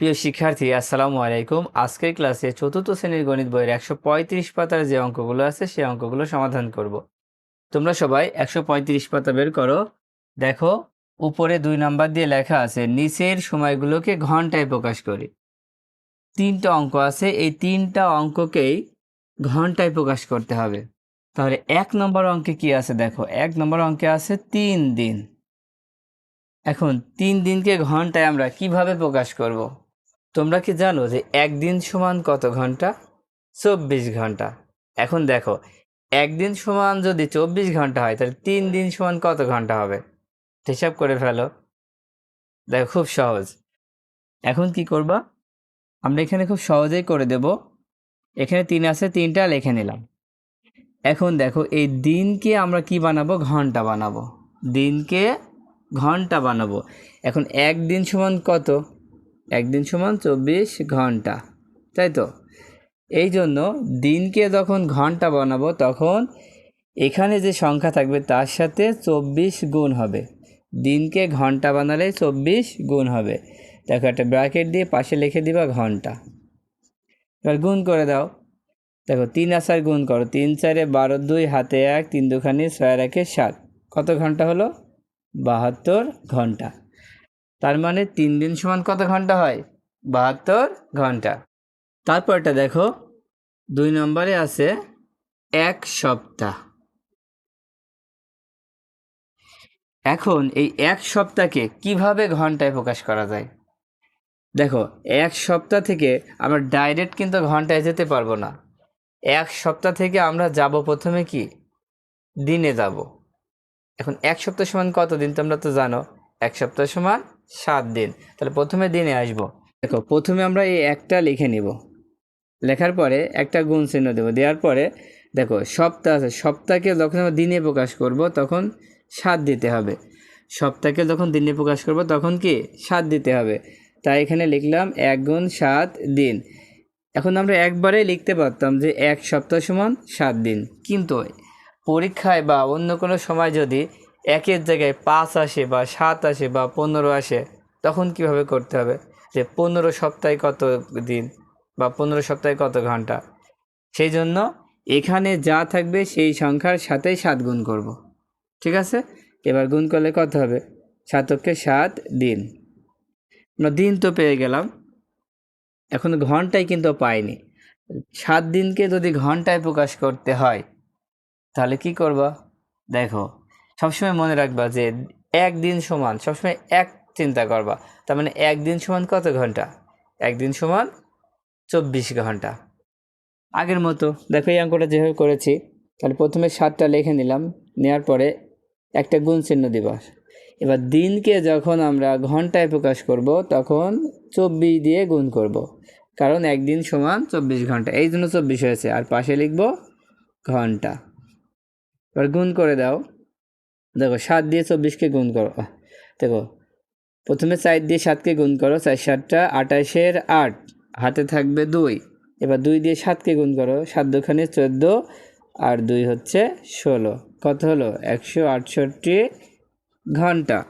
প্রিয় শিক্ষার্থী, আসসালামু আলাইকুম। আজকের ক্লাসে চতুর্থ শ্রেণির গণিত বইয়ের একশো পঁয়ত্রিশ পাতার যে অঙ্কগুলো আছে, সেই অঙ্কগুলো সমাধান করব। তোমরা সবাই একশো পঁয়ত্রিশ পাতা বের করো। দেখো, উপরে দুই নাম্বার দিয়ে লেখা আছে, নিচের সময়গুলোকে ঘন্টায় প্রকাশ করি। তিনটা অঙ্ক আছে, এই তিনটা অঙ্ককেই ঘন্টায় প্রকাশ করতে হবে। তাহলে এক নম্বর অঙ্কে কি আছে দেখো, এক নম্বর অঙ্কে আছে তিন দিন। এখন তিন দিনকে ঘন্টায় আমরা কীভাবে প্রকাশ করব। তোমরা কি জানো যে একদিন সমান কত ঘণ্টা? চব্বিশ ঘণ্টা। এখন দেখো, একদিন সমান যদি চব্বিশ ঘণ্টা হয়, তাহলে তিন দিন সমান কত ঘণ্টা হবে? হিসাব করে ফেলো। দেখো, খুব সহজ। এখন কি করবা? আমরা এখানে খুব সহজেই করে দেব। এখানে তিন আছে, তিনটা লিখে নিলাম। এখন দেখো, এই দিনকে আমরা কি বানাবো? ঘণ্টা বানাবো। দিনকে ঘণ্টা বানাবো। এখন একদিন সমান কত? একদিন সমান চব্বিশ ঘণ্টা, তাই তো? এই জন্য দিনকে যখন ঘণ্টা বানাবো, তখন এখানে যে সংখ্যা থাকবে, তার সাথে চব্বিশ গুণ হবে। দিনকে ঘণ্টা বানালে চব্বিশ গুণ হবে। দেখো, একটা ব্র্যাকেট দিয়ে পাশে লিখে দিবা ঘণ্টা। এবার গুণ করে দাও। দেখো, তিন আসার গুণ করো। তিন চারে বারো, দুই, হাতে এক, তিন দুখানি, ছয়, একে সাত। কত ঘণ্টা হলো? বাহাত্তর ঘণ্টা। তার মানে তিন দিন সমান কত ঘণ্টা হয়? বাহাত্তর ঘণ্টা। তারপরটা দেখো, দুই নম্বরে আছে এক সপ্তাহ। এখন এই এক সপ্তাহকে কীভাবে ঘন্টায় প্রকাশ করা যায়? দেখো, এক সপ্তাহ থেকে আমরা ডাইরেক্ট কিন্তু ঘন্টায় যেতে পারব না। এক সপ্তাহ থেকে আমরা যাব প্রথমে কি? দিনে যাব। এখন এক সপ্তাহ সমান কত দিন তোমরা তো জানো? এক সপ্তাহ সমান সাত দিন। তাহলে প্রথমে দিনে আসব। দেখো, প্রথমে আমরা এই একটা লিখে নিব। লেখার পরে একটা গুণ চিহ্ন দেবো। দেওয়ার পরে, দেখো, সপ্তাহ আছে। সপ্তাহকে যখন আমরা দিনে প্রকাশ করব, তখন সাত দিতে হবে। সপ্তাহকে যখন দিনে প্রকাশ করব, তখন কি? সাত দিতে হবে। তাই এখানে লিখলাম এক গুণ সাত দিন। এখন আমরা একবারে লিখতে পারতাম যে এক সপ্তাহ সমান সাত দিন। কিন্তু পরীক্ষায় বা অন্য কোনো সময় যদি একের জায়গায় পাঁচ আসে বা সাত আসে বা পনেরো আসে, তখন কীভাবে করতে হবে? যে পনেরো সপ্তাহে কত দিন বা পনেরো সপ্তাহে কত ঘণ্টা? সেই জন্য এখানে যা থাকবে সেই সংখ্যার সাথেই সাত গুণ করব। ঠিক আছে? এবার গুণ করলে কত হবে? সাতকে সাত দিন। আমরা দিন তো পেয়ে গেলাম। এখন ঘন্টায় কিন্তু পাইনি। সাত দিনকে যদি ঘন্টায় প্রকাশ করতে হয়, তাহলে কি করবা? দেখো সবসময় মনে রাখবা যে একদিন সমান, সবসময় এক চিন্তা করবা। তার মানে একদিন সমান কত ঘণ্টা? একদিন সমান চব্বিশ ঘণ্টা। আগের মতো, দেখো এই অঙ্কটা যেভাবে করেছি, তাহলে প্রথমে সাতটা লিখে নিলাম নেওয়ার পরে একটা গুণ চিহ্ন দিবা। এবার দিনকে যখন আমরা ঘন্টায় প্রকাশ করব, তখন চব্বিশ দিয়ে গুণ করব। কারণ একদিন সমান চব্বিশ ঘণ্টা, এই জন্য চব্বিশ হয়েছে, আর পাশে লিখব ঘণ্টা। এবার গুণ করে দাও। দেখো, সাত দিয়ে চব্বিশকে গুণ করো। দেখো, প্রথমে চার দিয়ে সাতকে গুণ করো, চার সাতটা আঠাশের আট, হাতে থাকবে দুই। এবার দুই দিয়ে সাতকে গুণ করো, সাত দুখানে চোদ্দ, আর দুই হচ্ছে ষোলো। কত হলো? একশো আটষট্টি ঘণ্টা।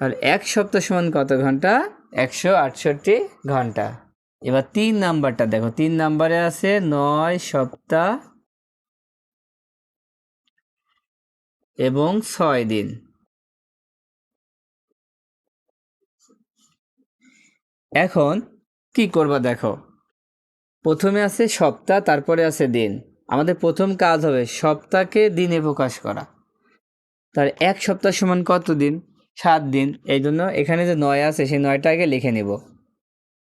আর এক সপ্তাহ সমান কত ঘণ্টা? একশো আটষট্টি ঘণ্টা। এবার তিন নাম্বারটা দেখো, তিন নাম্বারে আছে নয় সপ্তাহ এবং ছয় দিন। এখন কি করবা দেখো? প্রথমে আছে সপ্তাহ, তারপরে আছে দিন। আমাদের প্রথম কাজ হবে সপ্তাহকে দিনে প্রকাশ করা। তার এক সপ্তাহ সমান কত দিন? সাত দিন। এই জন্য এখানে যে নয় আছে, সেই নয়টা আগে লিখে নিব।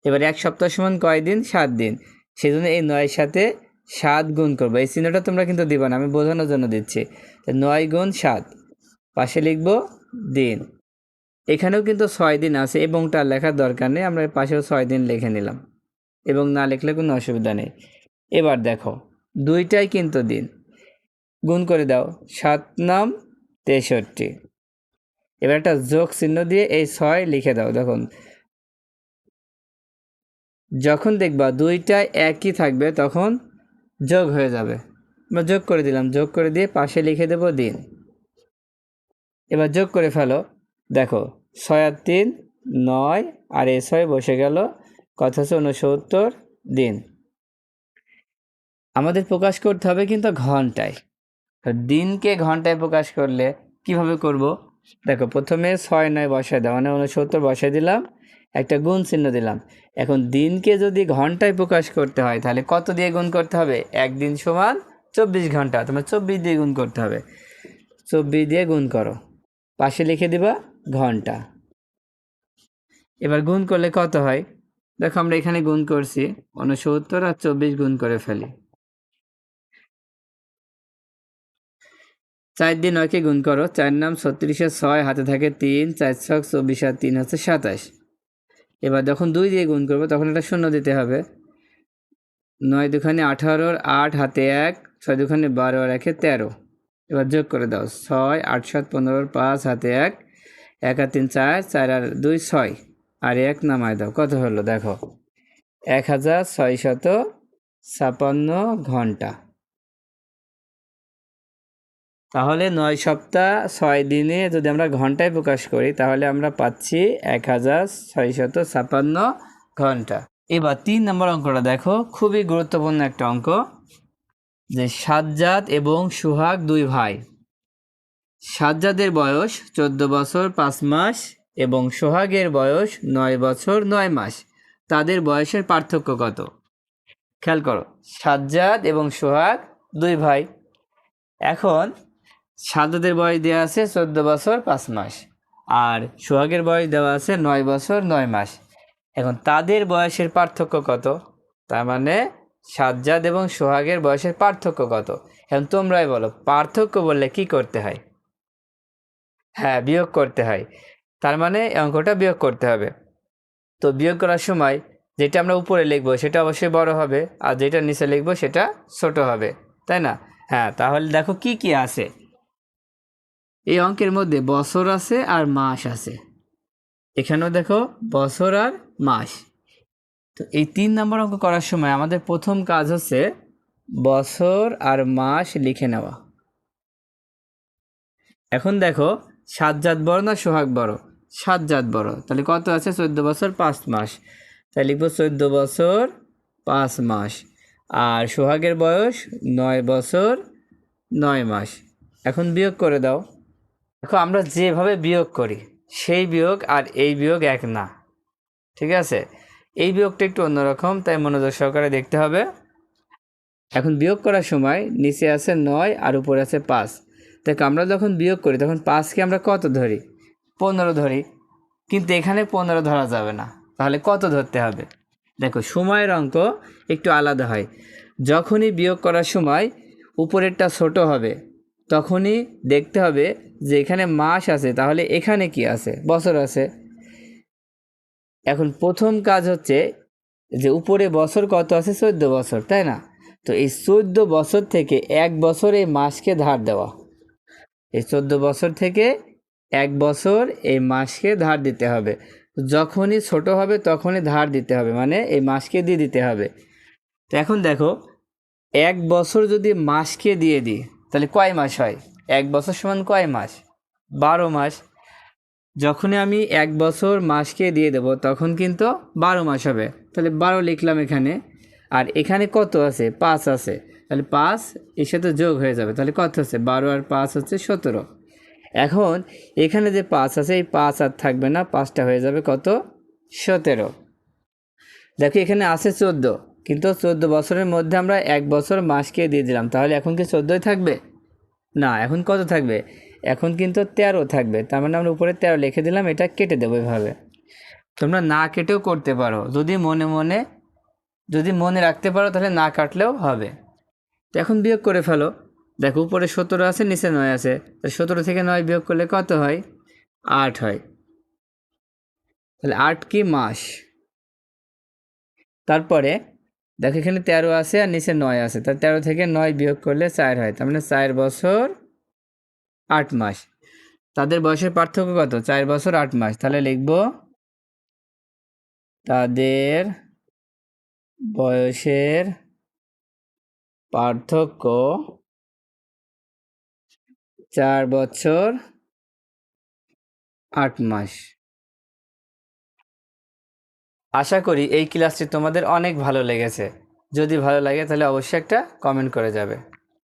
এবার এক সপ্তাহ সমান কয় দিন? সাত দিন। সেই জন্য এই নয়ের সাথে সাত গুণ করব। এই চিহ্নটা তোমরা কিন্তু দিবা না, আমি বোঝানোর জন্য দিচ্ছি। নয় গুণ সাত, পাশে লিখব দিন। এখানেও কিন্তু ছয় দিন আছে এবং তার লেখার দরকার নেই, আমরা পাশেও ছয় দিন লিখে নিলাম। এবং না লিখলে কোনো অসুবিধা নেই। এবার দেখো, দুইটাই কিন্তু দিন। গুণ করে দাও, সাত নাম তেষট্টি। এবার একটা যোগ চিহ্ন দিয়ে এই ছয় লিখে দাও, দেখুন। যখন দেখবা দুইটাই একই থাকবে, তখন যোগ হয়ে যাবে। আমরা যোগ করে দিলাম। যোগ করে দিয়ে পাশে লিখে দেব দিন। এবার যোগ করে ফেলো। দেখো, ছয় আর তিন, নয়, আর এ ছয় বসে গেল। কত হচ্ছে উনসত্তর দিন। আমাদের প্রকাশ করতে হবে কিন্তু ঘন্টায়। দিনকে ঘন্টায় প্রকাশ করলে কীভাবে করব? দেখো, প্রথমে ছয়, নয় বসায় দাও। মানে উনসত্তর বসায় দিলাম। একটা গুণ চিহ্ন দিলাম। এখন দিনকে যদি ঘন্টায় প্রকাশ করতে হয়, তাহলে কত দিয়ে গুণ করতে হবে? একদিন সমান চব্বিশ ঘণ্টা, তোমার চব্বিশ দিয়ে গুণ করতে হবে। চব্বিশ দিয়ে গুণ করো। পাশে লিখে দিবা, ঘণ্টা। এবার গুণ করলে কত হয়? দেখো আমরা এখানে গুণ করছি, উনসত্তর আর চব্বিশ গুণ করে ফেলি। চার দিন নয়কে গুণ করো, চার নাম ছত্রিশে ছয়, হাতে থাকে তিন, চার ছক চব্বিশ আর তিন হচ্ছে সাতাশ। এবার যখন দুই দিয়ে গুণ করব, তখন একটা শূন্য দিতে হবে। নয় দুখানে আঠারোর আট হাতে এক, ছয় দুখানে বারো আর একে তেরো। এবার যোগ করে দাও, ছয়, আট, সাত পনেরোর পাঁচ হাতে এক এক আর তিন, চার চার আর দুই, ছয়। আর এক নামায় দাও, কত হলো দেখো? এক হাজার ছয় শত ছাপান্ন ঘণ্টা। তাহলে নয় সপ্তাহ, ছয় দিনে যদি আমরা ঘন্টায় প্রকাশ করি, তাহলে আমরা পাচ্ছি এক হাজার ছয়শত ছাপান্ন ঘণ্টা। এবার তিন নম্বর অঙ্কটা দেখো, খুবই গুরুত্বপূর্ণ একটা অঙ্ক, যে সাজ্জাদ এবং সুহাগ দুই ভাই। সাজ্জাদের বয়স চোদ্দ বছর পাঁচ মাস এবং সোহাগের বয়স নয় বছর নয় মাস। তাদের বয়সের পার্থক্য কত? খেয়াল করো, সাজ্জাদ এবং সোহাগ দুই ভাই। এখন সাজ্জাদের বয়স দেওয়া আছে চোদ্দ বছর, পাঁচ মাস। আর সোহাগের বয়স দেওয়া আছে নয় বছর, নয় মাস। এখন তাদের বয়সের পার্থক্য কত? তার মানে সাজ্জাদ এবং সোহাগের বয়সের পার্থক্য কত? এখন তোমরাই বলো, পার্থক্য বললে কি করতে হয়? হ্যাঁ বিয়োগ করতে হয়। তার মানে অঙ্কটা বিয়োগ করতে হবে। তো বিয়োগ করার সময় যেটা আমরা উপরে লিখব সেটা অবশ্যই বড় হবে, আর যেটা নিচে লিখব সেটা ছোট হবে। তাই না? হ্যাঁ তাহলে দেখো কি কি আছে। এই অঙ্কের মধ্যে বছর আছে আর মাস আছে। এখানেও দেখো বছর আর মাস। তো এই তিন নম্বর অঙ্ক করার সময় আমাদের প্রথম কাজ হচ্ছে বছর আর মাস লিখে নেওয়া। এখন দেখো, সাত জাত বড় না সোহাগ বড় সাত জাত বড় তাহলে কত আছে? চোদ্দ বছর, পাঁচ মাস। তাই লিখব চোদ্দ বছর, পাঁচ মাস। আর সোহাগের বয়স নয় বছর, নয় মাস। এখন বিয়োগ করে দাও। দেখো, আমরা যেভাবে বিয়োগ করি, সেই বিয়োগ আর এই বিয়োগ এক না। ঠিক আছে? এই বিয়োগটা একটু অন্যরকম, তাই মনোযোগ সহকারে দেখতে হবে। এখন বিয়োগ করার সময় নিচে আছে নয় আর উপরে আছে পাঁচ। দেখো, আমরা যখন বিয়োগ করি, তখন পাঁচকে আমরা কত ধরি? পনেরো ধরি। কিন্তু এখানে পনেরো ধরা যাবে না। তাহলে কত ধরতে হবে? দেখো, সময়ের অঙ্ক একটু আলাদা হয়। যখনই বিয়োগ করার সময় উপরেরটা ছোট হবে তখনই দেখতে হবে যে এখানে মাস আছে, তাহলে এখানে কি আছে? বছর আছে। এখন প্রথম কাজ হচ্ছে যে উপরে বছর কত আছে? চোদ্দ বছর, তাই না? তো এই চোদ্দ বছর থেকে এক বছর এই মাসকে ধার দেওয়া। এই চোদ্দ বছর থেকে এক বছর এই মাসকে ধার দিতে হবে। যখনই ছোট হবে তখনই ধার দিতে হবে মানে এই মাসকে দিয়ে দিতে হবে। তো এখন দেখো, এক বছর যদি মাসকে দিয়ে দিই তাহলে কয় মাস হয়? এক বছর সমান কয় মাস? বারো মাস। যখনই আমি এক বছর মাসকে দিয়ে দেব, তখন কিন্তু বারো মাস হবে। তাহলে বারো লিখলাম এখানে। আর এখানে কত আছে? পাঁচ আছে। তাহলে পাঁচ এর সাথে যোগ হয়ে যাবে। তাহলে কত আছে? বারো আর পাঁচ হচ্ছে সতেরো। এখন এখানে যে পাঁচ আছে, এই পাঁচ আর থাকবে না, পাঁচটা হয়ে যাবে কত? সতেরো। দেখো এখানে আছে চোদ্দ। কিন্তু চোদ্দ বছরের মধ্যে আমরা এক বছর মাসকে দিয়ে দিলাম। তাহলে এখন কি চোদ্দোই থাকবে? না, এখন কত থাকবে? এখন কিন্তু তেরো থাকবে। তার মানে আমরা উপরে তেরো লিখে দিলাম, এটা কেটে দেবো এভাবে। তোমরা না কেটেও করতে পারো। যদি মনে মনে, যদি মনে রাখতে পারো, তাহলে না কাটলেও হবে। তো এখন বিয়োগ করে ফেলো। দেখো, উপরে সতেরো আছে, নিচে নয় আছে। সতেরো থেকে নয় বিয়োগ করলে কত হয়? আট হয়। তাহলে আট কি মাস? তারপরে দেখো, এখানে তেরো আছে আর নিচে নয় আছে। তার তেরো থেকে নয় বিয়োগ করলে চার হয়। তার মানে চার বছর আট মাস। তাদের বয়সের পার্থক্য কত? চার বছর আট মাস। তাহলে লিখব তাদের বয়সের পার্থক্য চার বছর আট মাস। আশা করি এই ক্লাসটি তোমাদের অনেক ভালো লেগেছে। যদি ভালো লাগে তাহলে অবশ্যই একটা কমেন্ট করে যাবে।